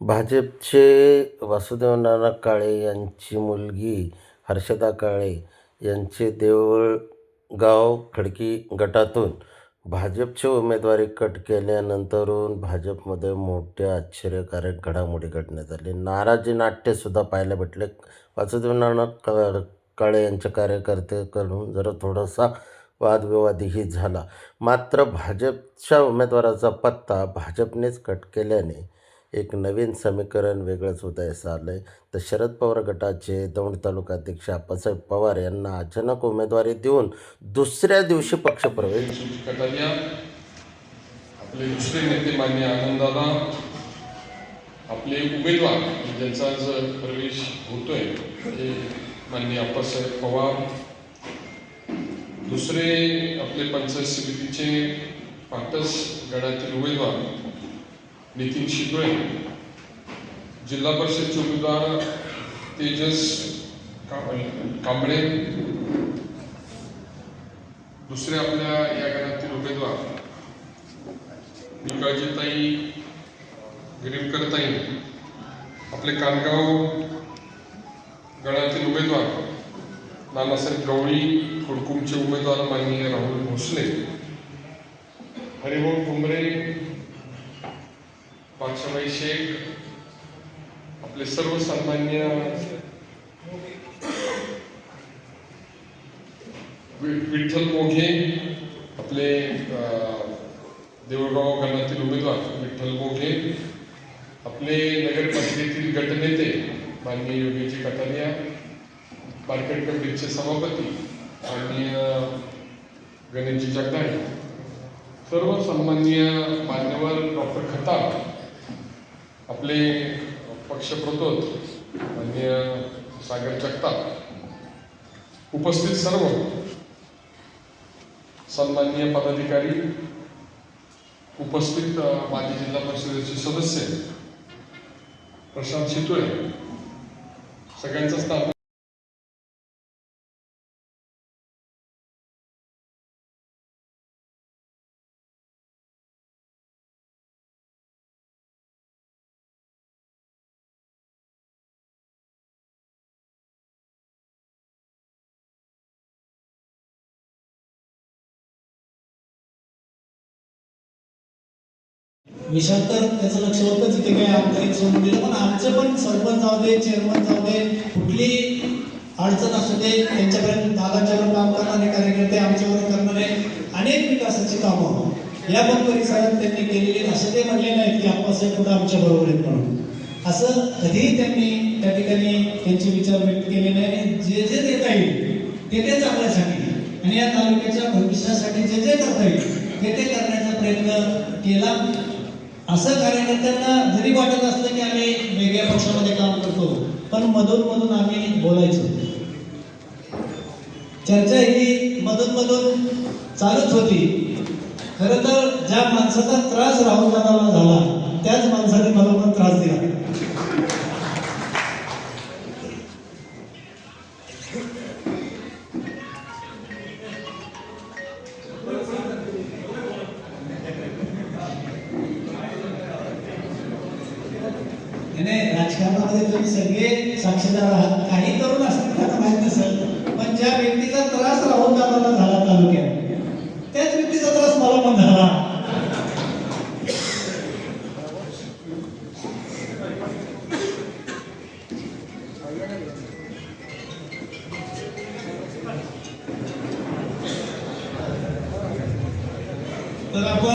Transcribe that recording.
भाजपचे वासुदेव नाना काळे यांची मुलगी हर्षदा काळे यांचे देऊळगाव खडकी गटातून भाजपची उमेदवारी कट केल्यानंतरून भाजपमध्ये मोठ्या आश्चर्यकारक घडामोडी घडण्यात आली. नाराजी नाट्यसुद्धा पाहायला भेटले. वासुदेव नाना का काळे यांच्या कार्यकर्त्याकडून जरा थोडासा वादविवादही झाला. मात्र भाजपच्या उमेदवाराचा पत्ता भाजपनेच कट केल्याने एक नवीन समीकरण वेगळंच उदयास आलं आहे तर शरद पवार गटाचे दौंड तालुका अध्यक्ष आप्पासाहेब पवार यांना अचानक उमेदवारी देऊन दुसऱ्या दिवशी पक्षप्रवेश. कटारिया आपले दुसरे नेते मान्य आनंदाला आपले उमेदवार ज्यांचा आज प्रवेश होतोय ते मान्य आप्पासाहेब पवार. दुसरे आपले पंचायत समितीचे पाटस गडातील उमेदवार नितीन शितोळे जिल्हा परिषदचे उमेदवार तेजस कांबळे दुसरे आपल्या या गणातील उमेदवार निकाळजीताई गिरीमकरताई आपले कानगाव गणातील उमेदवार नानासाहेब गवळी कुडकुमचे उमेदवार माननीय राहुल भोसले हरिभाऊ कुंबरे बादशाबाई शेख आपले सर्व सन्मान्य वि- विठ्ठल मोघे आपले देऊळगाव गणातील उमेदवार विठ्ठल मोघे आपले नगरपालिकेतील गटनेते माननीय योगीजी कटारिया मार्केट कमिटीचे सभापती माननीय गणेशजी जगदाळे सर्व सन्माननीय मान्यवर डॉक्टर खताब आपले पक्षप्रतोद माननीय सागर जगताप उपस्थित सर्व सन्माननीय पदाधिकारी उपस्थित माजी जिल्हा परिषदेचे सदस्य प्रशांत शितोळे सगळ्यांचाच विशाल तर त्याचं लक्ष होतं तिथे काही आमदारी सोडून दिलं पण आमचं पण सरपंच जाऊ दे चेअरमन जाऊ दे कुठली अडचण असू दे त्यांच्यापर्यंत दादाच्यावर काम करणारे कार्यकर्ते आमच्यावर करणारे अनेक विकासाची कामं या पण परिसरात त्यांनी केलेली असं ते म्हणले नाहीत की आप्पासाहेब कुठं आमच्या बरोबर आहेत म्हणून. असं कधीही त्यांनी त्या ठिकाणी त्यांचे विचार व्यक्त केले नाही आणि जे जे देता येईल ते ते चांगल्यासाठी आणि या तालुक्याच्या भविष्यासाठी जे जे करता येईल ते ते करण्याचा प्रयत्न केला. असं कार्यकर्त्यांना जरी वाटत असलं की आम्ही वेगळ्या पक्षामध्ये काम करतो पण मधून मधून आम्ही बोलायचो. चर्चा ही मधून मधून चालूच होती. खरं तर ज्या माणसाचा त्रास राहुल दादाला झाला त्याच माणसाने मला पण त्रास दिला. नाही राजकारणामध्ये तुम्ही सगळे साक्षीदार आहात. काही तरुण असतील त्यांना माहीत नसेल पण ज्या व्यक्तीचा त्रास राहून दादाला झाला तालुक्यात त्याच व्यक्तीचा त्रास मला पण झाला. तर आपण